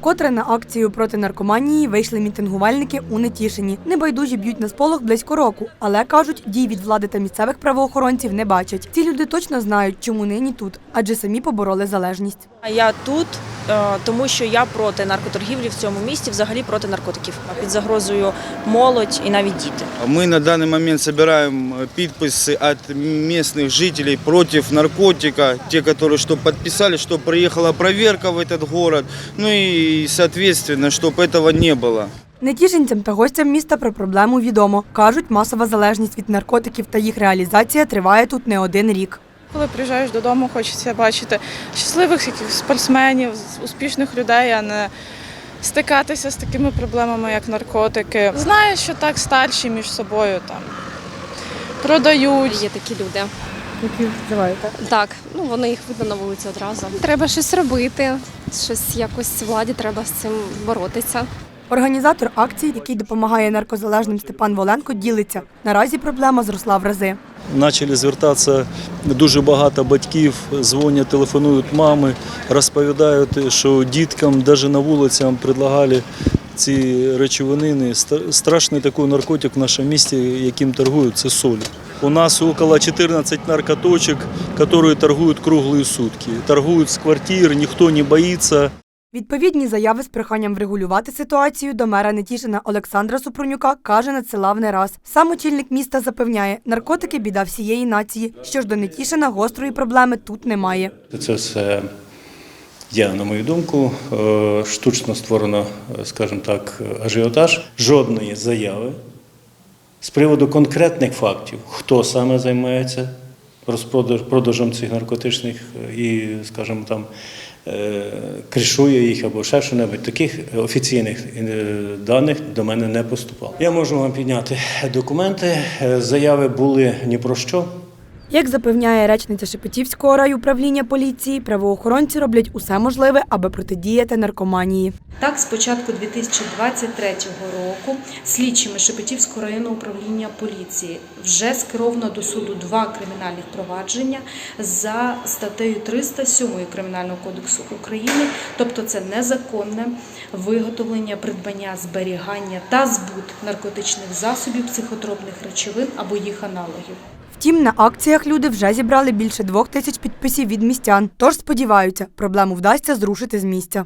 Вкотре на акцію проти наркоманії вийшли мітингувальники у Нетішині. Небайдужі б'ють на сполох близько року, але кажуть, дій від влади та місцевих правоохоронців не бачать. Ці люди точно знають, чому нині тут, адже самі побороли залежність. А Я тут, е, тому що я проти наркоторгівлі в цьому місті, взагалі проти наркотиків. Під загрозою молодь і навіть діти. Мы на данный момент собираем э, подписи от местных жителей против наркотика, те, которые что подписали, что приехала проверка в этот город, ну и, соответственно, чтобы этого не было. Нетішинцям та гостям міста про проблему відомо. Кажуть, масова залежність від наркотиків та їх реалізація триває тут не один рік. Коли приїжджаєш додому, хочеться бачити щасливих якихось спортсменів, успішних людей, а не стикатися з такими проблемами, як наркотики. Знаю, що так старші між собою там продають. Є такі люди. Які вживаєте? Так, ну вони їх видно на вулиці одразу. Треба щось робити, щось якось владі треба з цим боротися. Організатор акції, який допомагає наркозалежним Степан Воленко, ділиться. Наразі проблема зросла в рази. Почали звертатися дуже багато батьків, дзвонять, телефонують мами, розповідають, що діткам навіть на вулицям предлагали ці речовини. Ста- Страшний такий наркотик в нашому місті, яким торгують, це соль. У нас около 14 наркоточек, которые торгуют круглые сутки. Торгуют с квартир, никто не боится. Відповідні заяви з проханням врегулювати ситуацію до мера Нетішина Олександра Супрунюка каже надсилав не раз. Сам очільник міста запевняє, наркотики біда всієї нації. Що ж до Нетішина гострої проблеми тут немає. Це все є, на мою думку, е, штучно створено, е, скажімо так, ажіотаж. Жодної заяви з приводу конкретних фактів, хто саме займається розпродаж- продажем цих наркотичних е, і, скажімо, там кришує їх або ще що-небудь. Таких офіційних даних до мене не поступало. Я можу вам підняти документи. Заяви були ні про що. Як запевняє речниця Шепетівського райуправління поліції, правоохоронці роблять усе можливе, аби протидіяти наркоманії. Так, з початку 2023 року слідчими Шепетівського районного управління поліції вже скеровано до суду два кримінальних провадження за статтею 307 Кримінального кодексу України, тобто це незаконне виготовлення, придбання, зберігання та збут наркотичних засобів, психотропних речовин або їх аналогів. Втім, на акціях люди вже зібрали більше двох тисяч підписів від містян. Тож сподіваються, проблему вдасться зрушити з місця.